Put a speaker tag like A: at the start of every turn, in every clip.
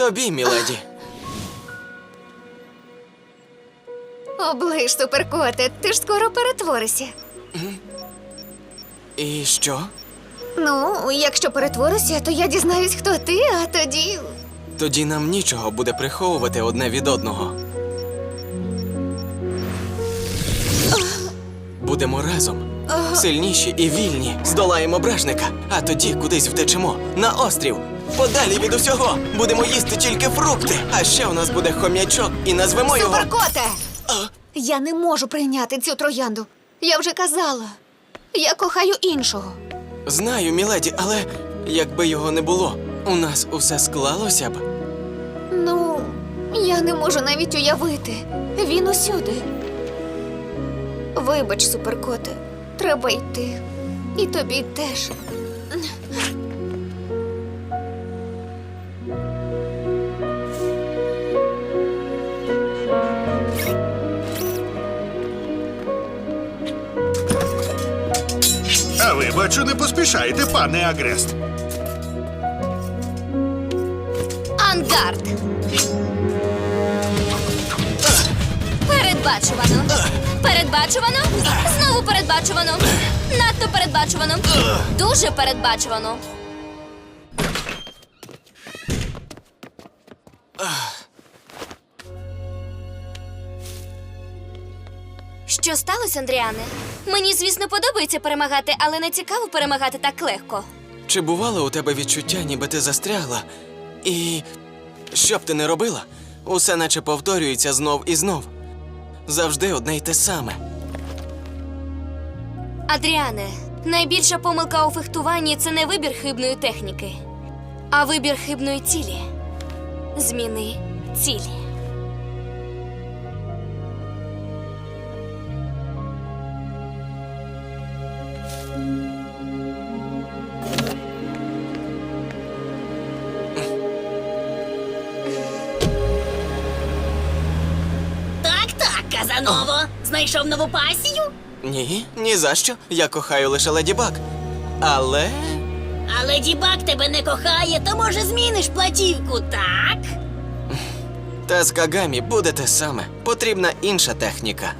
A: Тобі, міледі.
B: Оближ, суперкоте, ти ж скоро перетворишся.
A: І що?
B: Ну, якщо перетворишся, то я дізнаюсь, хто ти, а тоді.
A: Тоді нам нічого буде приховувати одне від одного. Будемо разом. Сильніші і вільні. Здолаємо бражника. А тоді кудись втечемо. На острів. Подалі від усього. Будемо їсти тільки фрукти. А ще у нас буде хом'ячок і назвемо його.
B: Суперкоте! Я не можу прийняти цю троянду. Я вже казала. Я кохаю іншого.
A: Знаю, міледі, але якби його не було, у нас усе склалося б.
B: Ну, я не можу навіть уявити. Він усюди. Вибач, суперкоте, треба йти. І тобі теж.
C: А ви, бачу, не поспішаєте, пане Агрест.
D: Ангард. Передбачувано. Передбачувано. Знову передбачувано. Надто передбачувано. Дуже передбачувано. Що сталося, Андріане? Мені, звісно, подобається перемагати, але не цікаво перемагати так легко.
A: Чи бувало у тебе відчуття, ніби ти застрягла? І що б ти не робила, усе наче повторюється знов і знов. Завжди одне й те саме.
D: Адріане, найбільша помилка у фехтуванні це не вибір хибної техніки, а вибір хибної цілі. Зміни цілі.
E: Так, Знайшов нову пасію?
A: Ні, ні за що. Я кохаю лише леді Баг. Але
E: Але Дібак тебе не кохає, то може зміниш платівку, так?
A: та з Кагамі буде те саме. Потрібна інша техніка.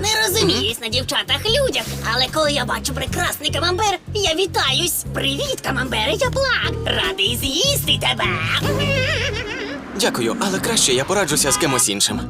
E: Не розуміюсь на дівчатах людях, але коли я бачу прекрасний камамбер, я вітаюсь. Привіт, камамбер, я плак. Радий з'їсти тебе.
A: Дякую, але краще я пораджуся з кимось іншим.